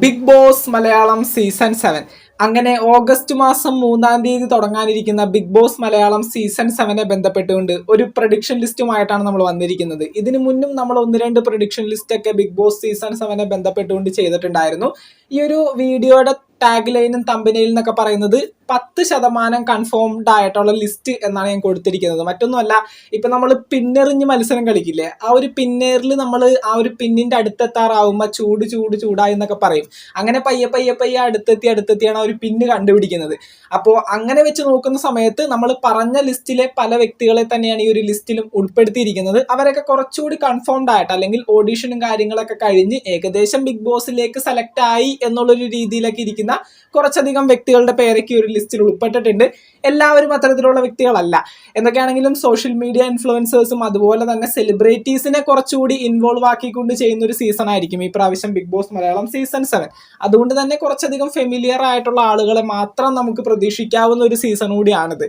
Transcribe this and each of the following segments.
Bigg Boss Malayalam season seven. അങ്ങനെ August മാസം മൂന്നാം തീയതി തുടങ്ങാനിരിക്കുന്ന ബിഗ് ബോസ് മലയാളം സീസൺ സെവനെ ബന്ധപ്പെട്ടുകൊണ്ട് ഒരു പ്രഡിക്ഷൻ ലിസ്റ്റുമായിട്ടാണ് നമ്മൾ വന്നിരിക്കുന്നത്. ഇതിനു മുന്നും നമ്മൾ ഒന്ന് രണ്ട് പ്രഡിക്ഷൻ ലിസ്റ്റൊക്കെ ബിഗ് ബോസ് സീസൺ സെവനെ ബന്ധപ്പെട്ടുകൊണ്ട് ചെയ്തിട്ടുണ്ടായിരുന്നു. ഈ ഒരു വീഡിയോയുടെ ടാഗ് ലൈനും തമ്പനയിൽ എന്നൊക്കെ പറയുന്നത് പത്ത് ശതമാനം കൺഫേംഡ് ആയിട്ടുള്ള ലിസ്റ്റ് എന്നാണ് ഞാൻ കൊടുത്തിരിക്കുന്നത്. മറ്റൊന്നുമല്ല ഇപ്പം നമ്മൾ പിന്നെറിഞ്ഞ് മത്സരം കളിക്കില്ലേ? ആ ഒരു പിന്നേറിൽ നമ്മൾ ആ ഒരു പിന്നിന്റെ അടുത്തെത്താറാവുമ്പോൾ ചൂട് ചൂട് ചൂടായി എന്നൊക്കെ പറയും. അങ്ങനെ പയ്യെ പയ്യെ പയ്യെ അടുത്തെത്തി അടുത്തെത്തിയാണ് ആ ഒരു പിന്ന് കണ്ടുപിടിക്കുന്നത്. അപ്പോൾ അങ്ങനെ വെച്ച് നോക്കുന്ന സമയത്ത് നമ്മൾ പറഞ്ഞ ലിസ്റ്റിലെ പല വ്യക്തികളെ തന്നെയാണ് ഈ ഒരു ലിസ്റ്റിലും ഉൾപ്പെടുത്തിയിരിക്കുന്നത്. അവരൊക്കെ കുറച്ചുകൂടി കൺഫേംഡ് ആയിട്ട് അല്ലെങ്കിൽ ഓഡീഷനും കാര്യങ്ങളൊക്കെ കഴിഞ്ഞ് ഏകദേശം ബിഗ് ബോസിലേക്ക് സെലക്ട് ആയി എന്നുള്ളൊരു രീതിയിലൊക്കെ ഇരിക്കുന്ന കുറച്ചധികം വ്യക്തികളുടെ പേരൊക്കെ ഒരു ലിസ്റ്റിൽ ഉൾപ്പെട്ടിട്ടുണ്ട്. എല്ലാവരും അത്തരത്തിലുള്ള വ്യക്തികളല്ല. എന്തൊക്കെയാണെങ്കിലും സോഷ്യൽ മീഡിയ ഇൻഫ്ലുവൻസേഴ്സും അതുപോലെ തന്നെ സെലിബ്രിറ്റീസിനെ കുറച്ചുകൂടി ഇൻവോൾവ് ആക്കിക്കൊണ്ട് ചെയ്യുന്ന ഒരു സീസൺ ആയിരിക്കും ഈ പ്രാവശ്യം Bigg Boss Malayalam season seven അതുകൊണ്ട് തന്നെ കുറച്ചധികം ഫെമിലിയർ ആയിട്ടുള്ള ആളുകളെ മാത്രം നമുക്ക് പ്രതീക്ഷിക്കാവുന്ന ഒരു സീസൺ കൂടിയാണിത്.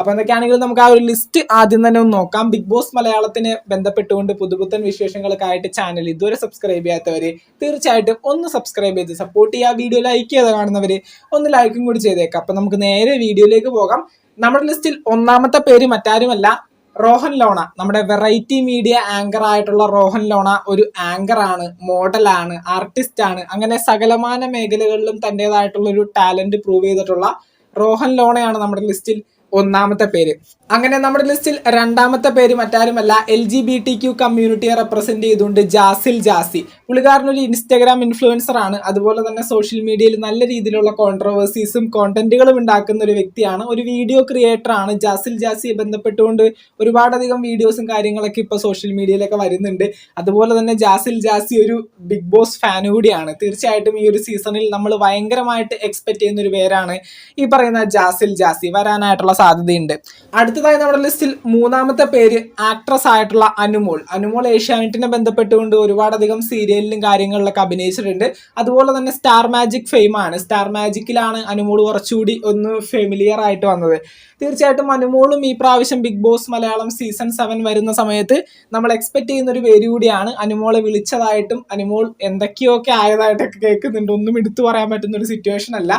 അപ്പൊ എന്തൊക്കെയാണെങ്കിലും നമുക്ക് ആ ഒരു ലിസ്റ്റ് ആദ്യം തന്നെ ഒന്ന് നോക്കാം. ബിഗ് ബോസ് മലയാളത്തിന് ബന്ധപ്പെട്ടുകൊണ്ട് പുതുപുത്തൻ വിശേഷങ്ങളൊക്കെ ആയിട്ട് ചാനൽ ഇതുവരെ സബ്സ്ക്രൈബ് ചെയ്യാത്തവര് തീർച്ചയായിട്ടും ഒന്ന് സബ്സ്ക്രൈബ് ചെയ്ത് സപ്പോർട്ട് ചെയ്യുക. വീഡിയോ ലൈക്ക് ചെയ്ത് കാണുന്നവര് ഒന്ന് ലൈക്കും കൂടി ചെയ്തേക്കാം. അപ്പൊ നമുക്ക് നേരെ വീഡിയോയിലേക്ക് പോകാം. നമ്മുടെ ലിസ്റ്റിൽ ഒന്നാമത്തെ പേര് മറ്റാരുമല്ല റോഹൻ ലോണ. നമ്മുടെ വെറൈറ്റി മീഡിയ ആങ്കർ ആയിട്ടുള്ള റോഹൻ ലോണ ഒരു ആങ്കർ ആണ് മോഡലാണ് ആർട്ടിസ്റ്റ് ആണ്. അങ്ങനെ സകലമാന മേഖലകളിലും തന്റെതായിട്ടുള്ള ഒരു ടാലന്റ് പ്രൂവ് ചെയ്തിട്ടുള്ള റോഹൻ ലോണയാണ് നമ്മുടെ ലിസ്റ്റിൽ ഒന്നാമത്തെ പേര്. അങ്ങനെ നമ്മുടെ ലിസ്റ്റിൽ രണ്ടാമത്തെ പേര് മറ്റാരുമല്ല L G B T Q കമ്മ്യൂണിറ്റിയെ represent ചെയ്തുകൊണ്ട് ജാസിൽ ജാസി. പുള്ളിക്കാരൻ ഒരു ഇൻസ്റ്റാഗ്രാം ഇൻഫ്ലുവൻസർ ആണ്. അതുപോലെ തന്നെ സോഷ്യൽ മീഡിയയിൽ നല്ല രീതിയിലുള്ള കോൺട്രവേഴ്സീസും കോണ്ടന്റുകളും ഉണ്ടാക്കുന്ന ഒരു വ്യക്തിയാണ്. ഒരു വീഡിയോ ക്രിയേറ്റർ ആണ്. ജാസിൽ ജാസിയെ ബന്ധപ്പെട്ടുകൊണ്ട് ഒരുപാടധികം വീഡിയോസും കാര്യങ്ങളൊക്കെ ഇപ്പോൾ സോഷ്യൽ മീഡിയയിലൊക്കെ വരുന്നുണ്ട്. അതുപോലെ തന്നെ ജാസിൽ ജാസി ഒരു ബിഗ് ബോസ് ഫാൻ കൂടിയാണ്. തീർച്ചയായിട്ടും ഈ ഒരു സീസണിൽ നമ്മൾ ഭയങ്കരമായിട്ട് എക്സ്പെക്ട് ചെയ്യുന്ന ഒരു പേരാണ് ഈ പറയുന്ന ജാസിൽ ജാസി. വരാനായിട്ടുള്ള സാധ്യതയുണ്ട്. അടുത്തതായി നമ്മുടെ ലിസ്റ്റിൽ മൂന്നാമത്തെ പേര് ആക്ട്രസ് ആയിട്ടുള്ള അനുമോൾ. അനുമോൾ ഏഷ്യാനെറ്റിനെ ബന്ധപ്പെട്ടുകൊണ്ട് ഒരുപാടധികം സീരിയലിലും കാര്യങ്ങളിലൊക്കെ അഭിനയിച്ചിട്ടുണ്ട്. അതുപോലെ തന്നെ സ്റ്റാർ മാജിക് ഫെയിം ആണ്. സ്റ്റാർ മാജിക്കിലാണ് അനുമോൾ കുറച്ചുകൂടി ഒന്ന് ഫെമിലിയർ ആയിട്ട് വന്നത്. തീർച്ചയായിട്ടും അനുമോളും ഈ പ്രാവശ്യം Bigg Boss Malayalam season seven വരുന്ന സമയത്ത് നമ്മൾ എക്സ്പെക്ട് ചെയ്യുന്ന ഒരു പേര് കൂടിയാണ് അനുമോളെ വിളിച്ചതായിട്ടും അനുമോൾ എന്തൊക്കെയൊക്കെ ആയതായിട്ടൊക്കെ കേൾക്കുന്നുണ്ട്. ഒന്നും എടുത്തു പറയാൻ പറ്റുന്ന ഒരു സിറ്റുവേഷൻ അല്ല.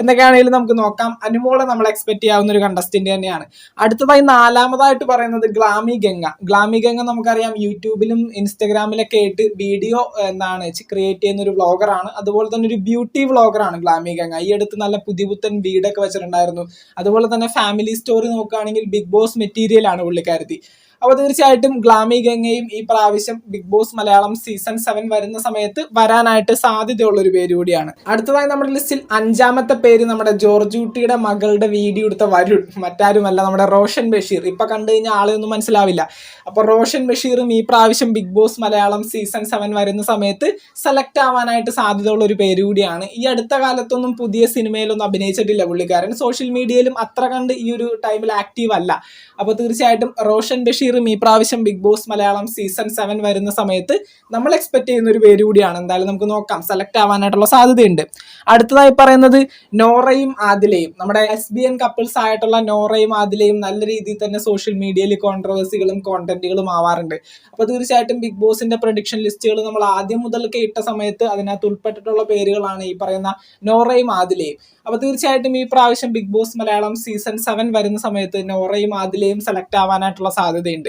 എന്തൊക്കെയാണെങ്കിലും നമുക്ക് നോക്കാം. അനുമോളെ നമ്മൾ എക്സ്പെക്ട് ചെയ്യാവുന്ന ഒരു കണ്ടസ്റ്റന്റ് തന്നെയാണ്. അടുത്തതായി നാലാമതായിട്ട് പറയുന്നത് ഗ്ലാമി ഗംഗ. ഗ്ലാമി ഗംഗ നമുക്കറിയാം യൂട്യൂബിലും ഇൻസ്റ്റഗ്രാമിലൊക്കെ ആയിട്ട് വീഡിയോ എന്താണ് ക്രിയേറ്റ് ചെയ്യുന്ന ഒരു വ്ളോഗറാണ് അതുപോലെ തന്നെ ഒരു ബ്യൂട്ടി വ്ളോഗറാണ് ഗ്ലാമി ഗംഗ. ഈ അടുത്ത് നല്ല പുതിയ പുത്തൻ വീടൊക്കെ വെച്ചിട്ടുണ്ടായിരുന്നു. അതുപോലെ തന്നെ ഫാമിലി സ്റ്റോറി നോക്കുകയാണെങ്കിൽ ബിഗ് ബോസ് മെറ്റീരിയൽ ആണ് പുള്ളിക്കാരത്തി. അപ്പോൾ തീർച്ചയായിട്ടും ഗ്ലാമി ഗംഗയും ഈ പ്രാവശ്യം Bigg Boss Malayalam season seven വരുന്ന സമയത്ത് വരാനായിട്ട് സാധ്യതയുള്ള ഒരു പേര് കൂടിയാണ്. അടുത്തതായി നമ്മുടെ ലിസ്റ്റിൽ അഞ്ചാമത്തെ പേര് നമ്മുടെ ജോർജൂട്ടിയുടെ മകളുടെ വീഡിയോ എടുത്ത വരുൺ. മറ്റാരുമല്ല നമ്മുടെ റോഷൻ ബഷീർ. ഇപ്പൊ കണ്ടു കഴിഞ്ഞാൽ ആളെയൊന്നും മനസ്സിലാവില്ല. അപ്പൊ റോഷൻ ബഷീറും ഈ പ്രാവശ്യം Bigg Boss Malayalam season seven വരുന്ന സമയത്ത് സെലക്ട് ആവാനായിട്ട് സാധ്യതയുള്ള ഒരു പേര് കൂടിയാണ്. ഈ അടുത്ത കാലത്തൊന്നും പുതിയ സിനിമയിലൊന്നും അഭിനയിച്ചിട്ടില്ല പുള്ളിക്കാരൻ. സോഷ്യൽ മീഡിയയിലും അത്ര കണ്ട് ഈ ഒരു ടൈമിൽ ആക്റ്റീവ് അല്ല. അപ്പോൾ തീർച്ചയായിട്ടും റോഷൻ ബഷീറും ഈ പ്രാവശ്യം Bigg Boss Malayalam season seven വരുന്ന സമയത്ത് നമ്മൾ എക്സ്പെക്ട് ചെയ്യുന്ന ഒരു പേര് കൂടിയാണ്. എന്തായാലും നമുക്ക് നോക്കാം. സെലക്ട് ആവാനായിട്ടുള്ള സാധ്യതയുണ്ട്. അടുത്തതായി പറയുന്നത് നോറയും ആദിലയും. നമ്മുടെ എസ് ബി എൻ കപ്പിൾസ് ആയിട്ടുള്ള നോറയും ആദിലയും നല്ല രീതിയിൽ തന്നെ സോഷ്യൽ മീഡിയയിൽ കോൺട്രവേഴ്സികളും കോണ്ടന്റുകളും ആവാറുണ്ട്. അപ്പോൾ തീർച്ചയായിട്ടും ബിഗ് ബോസിന്റെ പ്രൊഡിക്ഷൻ ലിസ്റ്റുകൾ നമ്മൾ ആദ്യം മുതൽ ഇട്ട സമയത്ത് അതിനകത്ത് ഉൾപ്പെട്ടിട്ടുള്ള പേരുകളാണ് ഈ പറയുന്ന നോറയും ആദിലയും. അപ്പോൾ തീർച്ചയായിട്ടും ഈ പ്രാവശ്യം Bigg Boss Malayalam season seven വരുന്ന സമയത്ത് നോറയും ആദിലയും സെലക്ട് ആവാനായിട്ടുള്ള സാധ്യതയുണ്ട്.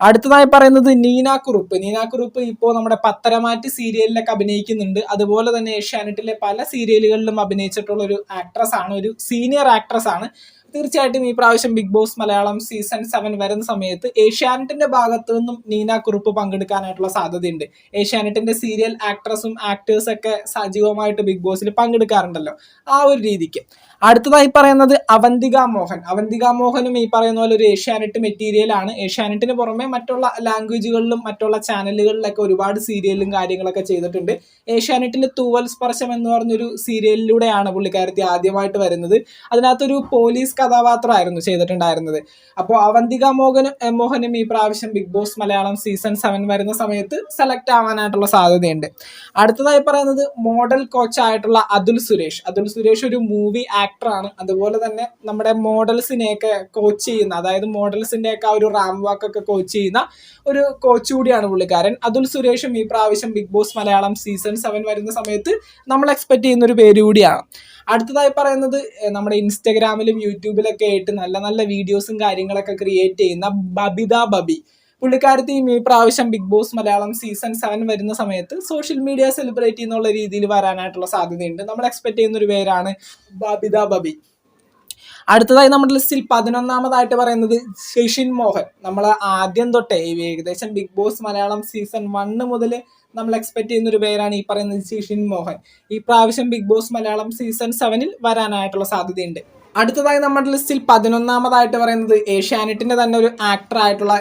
അടുത്തതായി പറയുന്നത് നീന കുറുപ്പ്. നീന കുറുപ്പ് ഇപ്പോൾ നമ്മുടെ പത്തരമാറ്റ് സീരിയലിലൊക്കെ അഭിനയിക്കുന്നുണ്ട്. അതുപോലെ തന്നെ ഏഷ്യാനെറ്റിലെ പല സീരിയലുകളിലും അഭിനയിച്ചിട്ടുള്ള ഒരു ആക്ട്രസ് ആണ്. ഒരു സീനിയർ ആക്ട്രസ് ആണ്. തീർച്ചയായിട്ടും ഈ പ്രാവശ്യം Bigg Boss Malayalam season seven വരുന്ന സമയത്ത് ഏഷ്യാനെറ്റിന്റെ ഭാഗത്തു നിന്നും നീന കുറുപ്പ് പങ്കെടുക്കാനായിട്ടുള്ള സാധ്യതയുണ്ട്. ഏഷ്യാനെറ്റിന്റെ സീരിയൽ ആക്ട്രസും ആക്ടേഴ്സും ഒക്കെ സജീവമായിട്ട് ബിഗ് ബോസിൽ പങ്കെടുക്കാറുണ്ടല്ലോ. ആ ഒരു രീതിക്ക്. അടുത്തതായി പറയുന്നത് അവന്തിക മോഹൻ. അവന്തിക മോഹനും ഈ പറയുന്ന പോലെ ഒരു ഏഷ്യാനെറ്റ് മെറ്റീരിയൽ ആണ്. ഏഷ്യാനെറ്റിന് പുറമെ മറ്റുള്ള ലാംഗ്വേജുകളിലും മറ്റുള്ള ചാനലുകളിലൊക്കെ ഒരുപാട് സീരിയലും കാര്യങ്ങളൊക്കെ ചെയ്തിട്ടുണ്ട്. ഏഷ്യാനെറ്റിന്റെ തൂവൽ സ്പർശം എന്ന് പറഞ്ഞൊരു സീരിയലിലൂടെയാണ് പുള്ളിക്കാരത്തി ആദ്യമായിട്ട് വരുന്നത്. അതിനകത്തൊരു പോലീസ് കഥാപാത്രമായിരുന്നു ചെയ്തിട്ടുണ്ടായിരുന്നത്. അപ്പോൾ അവന്തിക മോഹനും എ, മോഹനും ഈ പ്രാവശ്യം Bigg Boss Malayalam season seven വരുന്ന സമയത്ത് സെലക്ട് ആവാനായിട്ടുള്ള സാധ്യതയുണ്ട്. അടുത്തതായി പറയുന്നത് മോഡൽ കോച്ചായിട്ടുള്ള അതുൽ സുരേഷ്. അതുൽ സുരേഷ് ഒരു മൂവി ആക്ടറാണ് അതുപോലെ തന്നെ നമ്മുടെ മോഡൽസിനെയൊക്കെ കോച്ച് ചെയ്യുന്ന അതായത് മോഡൽസിന്റെ ഒക്കെ ആ ഒരു റാം വാക്ക് ഒക്കെ കോച്ച് ചെയ്യുന്ന ഒരു കോച്ച് കൂടിയാണ് പുള്ളിക്കാരൻ. അതുൽ സുരേഷും ഈ പ്രാവശ്യം Bigg Boss Malayalam season seven വരുന്ന സമയത്ത് നമ്മൾ എക്സ്പെക്ട് ചെയ്യുന്ന ഒരു പേര് കൂടിയാണ്. അടുത്തതായി പറയുന്നത് നമ്മുടെ ഇൻസ്റ്റഗ്രാമിലും യൂട്യൂബിലൊക്കെ ആയിട്ട് നല്ല നല്ല വീഡിയോസും കാര്യങ്ങളൊക്കെ ക്രിയേറ്റ് ചെയ്യുന്ന ബബിത ബബി. പുള്ളിക്കാരത്തി ഈ പ്രാവശ്യം Bigg Boss Malayalam season seven വരുന്ന സമയത്ത് സോഷ്യൽ മീഡിയ സെലിബ്രേറ്റ് എന്നുള്ള രീതിയിൽ വരാനായിട്ടുള്ള സാധ്യതയുണ്ട്. നമ്മൾ എക്സ്പെക്ട് ചെയ്യുന്ന ഒരു പേരാണ് ബബിത ബബി. അടുത്തതായി നമ്മുടെ ലിസ്റ്റിൽ പതിനൊന്നാമതായിട്ട് പറയുന്നത് ശശിൻ മോഹൻ. നമ്മൾ ആദ്യം തൊട്ടേ ഏകദേശം Bigg Boss Malayalam season one മുതൽ നമ്മൾ എക്സ്പെക്ട് ചെയ്യുന്ന ഒരു പേരാണ് ഈ പറയുന്ന ശിഷിൻ മോഹൻ. ഈ പ്രാവശ്യം ബിഗ് ബോസ് മലയാളം സീസൺ സെവനിൽ വരാനായിട്ടുള്ള സാധ്യതയുണ്ട്. അടുത്തതായി നമ്മുടെ ലിസ്റ്റിൽ പതിനൊന്നാമതായിട്ട് പറയുന്നത് ഏഷ്യാനെറ്റിന്റെ തന്നെ ഒരു ആക്ടർ ആയിട്ടുള്ള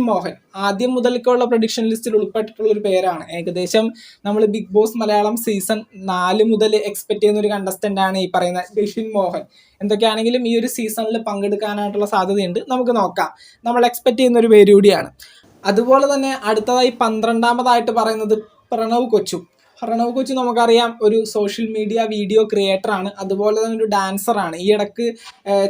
മോഹൻ. ആദ്യം മുതൽക്കുള്ള പ്രൊഡിക്ഷൻ ലിസ്റ്റിൽ ഉൾപ്പെട്ടിട്ടുള്ള ഒരു പേരാണ്. ഏകദേശം നമ്മൾ ബിഗ് ബോസ് മലയാളം സീസൺ നാല് മുതൽ എക്സ്പെക്ട് ചെയ്യുന്ന ഒരു കണ്ടസ്റ്റന്റ് ആണ് ഈ പറയുന്ന ശശിൻ മോഹൻ. എന്തൊക്കെയാണെങ്കിലും ഈ ഒരു സീസണിൽ പങ്കെടുക്കാനായിട്ടുള്ള സാധ്യതയുണ്ട്. നമുക്ക് നോക്കാം. നമ്മൾ എക്സ്പെക്ട് ചെയ്യുന്ന ഒരു പേര് കൂടിയാണ്. അതുപോലെ തന്നെ അടുത്തതായി പന്ത്രണ്ടാമതായിട്ട് പറയുന്നത് പ്രണവ് കൊച്ചു. പ്രണവ് കൊച്ചി നമുക്കറിയാം ഒരു സോഷ്യൽ മീഡിയ വീഡിയോ ക്രിയേറ്റർ ആണ്. അതുപോലെ തന്നെ ഒരു ഡാൻസർ ആണ്. ഈ ഇടയ്ക്ക്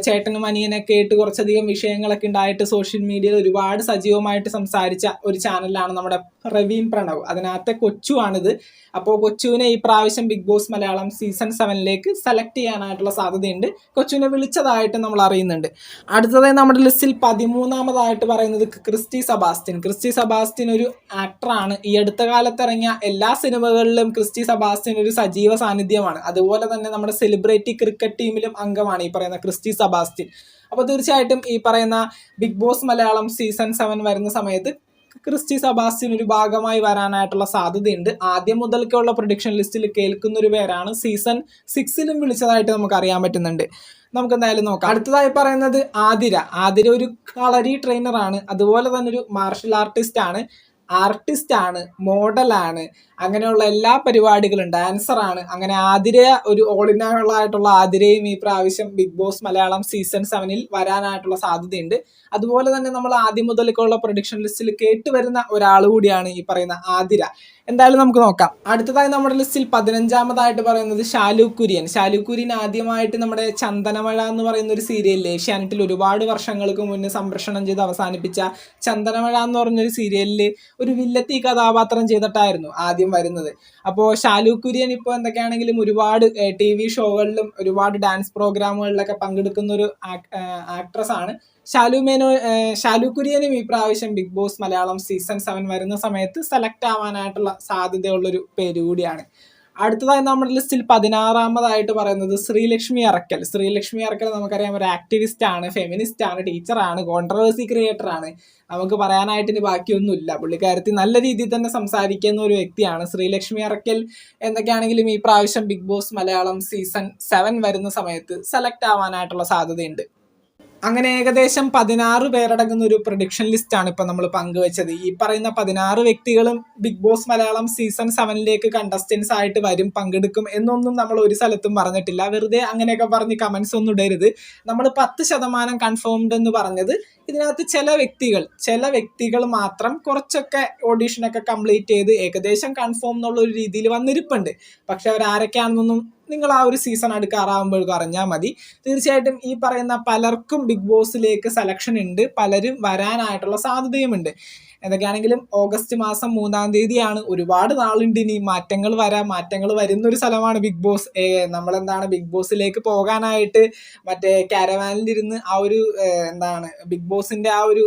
ചേട്ടനും അനിയനൊക്കെ ആയിട്ട് കുറച്ചധികം വിഷയങ്ങളൊക്കെ ഉണ്ടായിട്ട് സോഷ്യൽ മീഡിയയിൽ ഒരുപാട് സജീവമായിട്ട് സംസാരിച്ച ഒരു ചാനലാണ് നമ്മുടെ പ്രവീൺ പ്രണവ്. അതിനകത്തെ കൊച്ചു ആണിത് അപ്പോൾ കൊച്ചുവിനെ ഈ പ്രാവശ്യം ബിഗ് ബോസ് മലയാളം സീസൺ സെവനിലേക്ക് സെലക്ട് ചെയ്യാനായിട്ടുള്ള സാധ്യതയുണ്ട്. കൊച്ചുവിനെ വിളിച്ചതായിട്ട് നമ്മൾ അറിയുന്നുണ്ട്. അടുത്തതായി നമ്മുടെ ലിസ്റ്റിൽ പതിമൂന്നാമതായിട്ട് പറയുന്നത് ക്രിസ്റ്റി സബാസ്റ്റിൻ ക്രിസ്റ്റി സബാസ്റ്റിൻ ഒരു ആക്ടറാണ് ഈ അടുത്ത കാലത്ത് ഇറങ്ങിയ എല്ലാ സിനിമകളിലും ക്രിസ്റ്റി സബാസ്റ്റിൻ ഒരു സജീവ സാന്നിധ്യമാണ്. അതുപോലെ തന്നെ നമ്മുടെ സെലിബ്രിറ്റി ക്രിക്കറ്റ് ടീമിലും അംഗമാണ് ഈ പറയുന്ന ക്രിസ്റ്റി സബാസ്റ്റിൻ അപ്പോൾ തീർച്ചയായിട്ടും ഈ പറയുന്ന Bigg Boss Malayalam season seven വരുന്ന സമയത്ത് ക്രിസ്റ്റി സബാസ്റ്റിൻ ഒരു ഭാഗമായി വരാനായിട്ടുള്ള സാധ്യതയുണ്ട്. ആദ്യം മുതൽക്കുള്ള പ്രൊഡിക്ഷൻ ലിസ്റ്റിൽ കേൾക്കുന്ന ഒരു പേരാണ് സീസൺ സിക്സിലും വിളിച്ചതായിട്ട് നമുക്ക് അറിയാൻ പറ്റുന്നുണ്ട്. നമുക്ക് എന്തായാലും നോക്കാം. അടുത്തതായി പറയുന്നത് ആതിര. ആതിര ഒരു കളരി ട്രെയിനറാണ് അതുപോലെ തന്നെ ഒരു മാർഷൽ ആർട്ടിസ്റ്റ് ആണ്. ആർട്ടിസ്റ്റ് ആണ്. മോഡലാണ് അങ്ങനെയുള്ള എല്ലാ പരിപാടികളും ആണ്. അങ്ങനെ ആതിര ഒരു ആയിട്ടുള്ള ആതിരയും ഈ പ്രാവശ്യം ബിഗ് ബോസ് മലയാളം സീസൺ സെവനിൽ വരാനായിട്ടുള്ള സാധ്യതയുണ്ട്. അതുപോലെ തന്നെ നമ്മൾ ആദ്യം മുതലേക്കുള്ള പ്രൊഡിക്ഷൻ ലിസ്റ്റിൽ കേട്ടുവരുന്ന ഒരാൾ കൂടിയാണ് ഈ പറയുന്ന ആതിര. എന്തായാലും നമുക്ക് നോക്കാം. അടുത്തതായി നമ്മുടെ ലിസ്റ്റിൽ പതിനഞ്ചാമതായിട്ട് പറയുന്നത് ഷാലു കുര്യൻ. ഷാലു കുര്യൻ ആദ്യമായിട്ട് നമ്മുടെ ചന്ദനമഴ എന്ന് പറയുന്ന ഒരു സീരിയലിൽ ഏഷ്യാനെറ്റിൽ ഒരുപാട് വർഷങ്ങൾക്ക് മുന്നേ സംപ്രഷണം ചെയ്ത് അവസാനിപ്പിച്ച ചന്ദനമഴ എന്ന് പറഞ്ഞൊരു സീരിയലിൽ ഒരു വില്ലത്തി കഥാപാത്രം ചെയ്തിട്ടായിരുന്നു ആദ്യം വരുന്നത്. അപ്പോൾ ഷാലു കുര്യൻ ഇപ്പോൾ എന്തൊക്കെയാണെങ്കിലും ഒരുപാട് ടി വി ഷോകളിലും ഒരുപാട് ഡാൻസ് പ്രോഗ്രാമുകളിലൊക്കെ പങ്കെടുക്കുന്ന ഒരു ആക്ട്രസ് ആണ് ഷാലു മേനോ ഷാലു കുര്യനും ഈ പ്രാവശ്യം Bigg Boss Malayalam season seven വരുന്ന സമയത്ത് സെലക്ട് ആവാനായിട്ടുള്ള സാധ്യതയുള്ളൊരു പേര് കൂടിയാണ് അടുത്തതായി നമ്മുടെ ലിസ്റ്റിൽ പതിനാറാമതായിട്ട് പറയുന്നത് ശ്രീലക്ഷ്മി അറക്കൽ. ശ്രീലക്ഷ്മി അറക്കൽ നമുക്കറിയാം ഒരു ആക്ടിവിസ്റ്റ് ആണ് ഫെമിനിസ്റ്റ് ആണ് ടീച്ചറാണ് കോൺട്രവേഴ്സി ക്രിയേറ്റർ ആണ്. നമുക്ക് പറയാനായിട്ട് ഇനി ബാക്കിയൊന്നുമില്ല. പുള്ളിക്കാരത്തി നല്ല രീതിയിൽ തന്നെ സംസാരിക്കുന്ന ഒരു വ്യക്തിയാണ് ശ്രീലക്ഷ്മി അറക്കൽ. എന്തൊക്കെയാണെങ്കിലും ഈ പ്രാവശ്യം Bigg Boss Malayalam season seven വരുന്ന സമയത്ത് സെലക്ട് ആവാനായിട്ടുള്ള സാധ്യതയുണ്ട്. അങ്ങനെ ഏകദേശം പതിനാറ് പേരടങ്ങുന്ന ഒരു പ്രൊഡിക്ഷൻ ലിസ്റ്റ് ആണ് ഇപ്പൊ നമ്മൾ പങ്കുവച്ചത്. ഈ പറയുന്ന പതിനാറ് വ്യക്തികളും ബിഗ് ബോസ് മലയാളം സീസൺ സെവനിലേക്ക് കണ്ടസ്റ്റൻസ് ആയിട്ട് വരും പങ്കെടുക്കും എന്നൊന്നും നമ്മൾ ഒരു സ്ഥലത്തും പറഞ്ഞിട്ടില്ല. വെറുതെ അങ്ങനെയൊക്കെ പറഞ്ഞ് കമൻസ് ഒന്നും ഇടരുത്. നമ്മൾ പത്ത് ശതമാനം കൺഫേംഡ് എന്ന് പറഞ്ഞത് ഇതിനകത്ത് ചില വ്യക്തികൾ ചില വ്യക്തികൾ മാത്രം കുറച്ചൊക്കെ ഓഡീഷനൊക്കെ കംപ്ലീറ്റ് ചെയ്ത് ഏകദേശം കൺഫേം എന്നുള്ള ഒരു രീതിയിൽ വന്നിരിപ്പുണ്ട്. പക്ഷെ അവരാരൊക്കെയാണെന്നൊന്നും നിങ്ങൾ ആ ഒരു സീസൺ അടുക്കാറാകുമ്പോഴേക്കും അറിഞ്ഞാൽ മതി. തീർച്ചയായിട്ടും ഈ പറയുന്ന പലർക്കും ബിഗ് ബോസിലേക്ക് സെലക്ഷൻ ഉണ്ട്. പലരും വരാനായിട്ടുള്ള സാധ്യതയുമുണ്ട്. എന്തൊക്കെയാണെങ്കിലും ഓഗസ്റ്റ് മാസം മൂന്നാം തീയതിയാണ്. ഒരുപാട് നാളുണ്ട് ഇനി മാറ്റങ്ങൾ വരാം. മാറ്റങ്ങൾ വരുന്ന ഒരു സ്ഥലമാണ് ബിഗ് ബോസ് നമ്മളെന്താണ് ബിഗ് ബോസിലേക്ക് പോകാനായിട്ട് മറ്റേ കാരവാനിലിരുന്ന് ആ ഒരു എന്താണ് ബിഗ് ബോസിന്റെ ആ ഒരു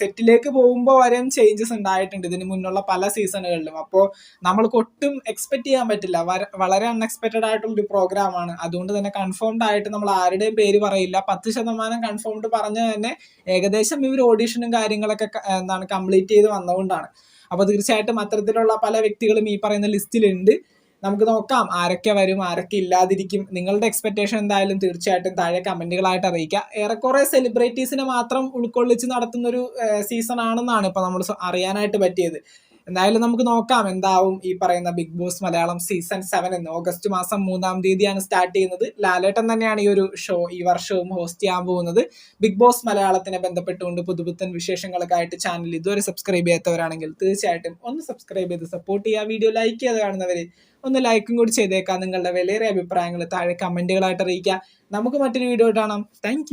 സെറ്റിലേക്ക് പോകുമ്പോൾ വരെയും ചേഞ്ചസ് ഉണ്ടായിട്ടുണ്ട്. ഇതിന് മുന്നുള്ള പല സീസണുകളിലും അപ്പോൾ നമ്മൾക്ക് ഒട്ടും എക്സ്പെക്ട് ചെയ്യാൻ പറ്റില്ല. വളരെ അൺഎക്സ്പെക്റ്റഡ് ആയിട്ടുള്ള ഒരു പ്രോഗ്രാമാണ് അതുകൊണ്ട് തന്നെ കൺഫേംഡ് ആയിട്ട് നമ്മൾ ആരുടെയും പേര് പറയില്ല. പത്ത് ശതമാനം കൺഫേംഡ് പറഞ്ഞ തന്നെ ഏകദേശം ഇവർ ഓഡീഷനും കാര്യങ്ങളൊക്കെ എന്താണ് കംപ്ലീറ്റ് ചെയ്ത് വന്നതുകൊണ്ടാണ്. അപ്പോൾ തീർച്ചയായിട്ടും അത്തരത്തിലുള്ള പല വ്യക്തികളും ഈ പറയുന്ന ലിസ്റ്റിലുണ്ട്. നമുക്ക് നോക്കാം ആരൊക്കെ വരും ആരൊക്കെ ഇല്ലാതിരിക്കും. നിങ്ങളുടെ എക്സ്പെക്ടേഷൻ എന്തായാലും തീർച്ചയായിട്ടും താഴെ കമന്റുകളായിട്ട് അറിയിക്കുക ഏറെക്കുറെ സെലിബ്രിറ്റീസിനെ മാത്രം ഉൾക്കൊള്ളിച്ച് നടത്തുന്ന ഒരു സീസൺ ആണെന്നാണ് ഇപ്പോൾ നമ്മൾ അറിയാനായിട്ട് പറ്റിയത്. എന്തായാലും നമുക്ക് നോക്കാം എന്താവും ഈ പറയുന്ന Bigg Boss Malayalam season seven എന്ന്. ഓഗസ്റ്റ് മാസം മൂന്നാം തീയതിയാണ് സ്റ്റാർട്ട് ചെയ്യുന്നത്. ലാലേട്ടൻ തന്നെയാണ് ഈ ഒരു ഷോ ഈ വർഷവും ഹോസ്റ്റ് ചെയ്യാൻ പോകുന്നത്. ബിഗ് ബോസ് മലയാളത്തിനെ ബന്ധപ്പെട്ടുകൊണ്ട് പുതുപുത്തൻ വിശേഷങ്ങളൊക്കെ ആയിട്ട് ചാനൽ ഇതുവരെ സബ്സ്ക്രൈബ് ചെയ്യാത്തവരാണെങ്കിൽ തീർച്ചയായിട്ടും ഒന്ന് സബ്സ്ക്രൈബ് ചെയ്ത് സപ്പോർട്ട് ചെയ്യുക. വീഡിയോ ലൈക്ക് ചെയ്ത് കാണുന്നവർ ഒന്ന് ലൈക്കും കൂടി ചെയ്തേക്കാം. നിങ്ങളുടെ വിലയേറെ അഭിപ്രായങ്ങൾ താഴെ കമന്റുകളായിട്ട് അറിയിക്കുക. നമുക്ക് മറ്റൊരു വീഡിയോ കാണാം. താങ്ക്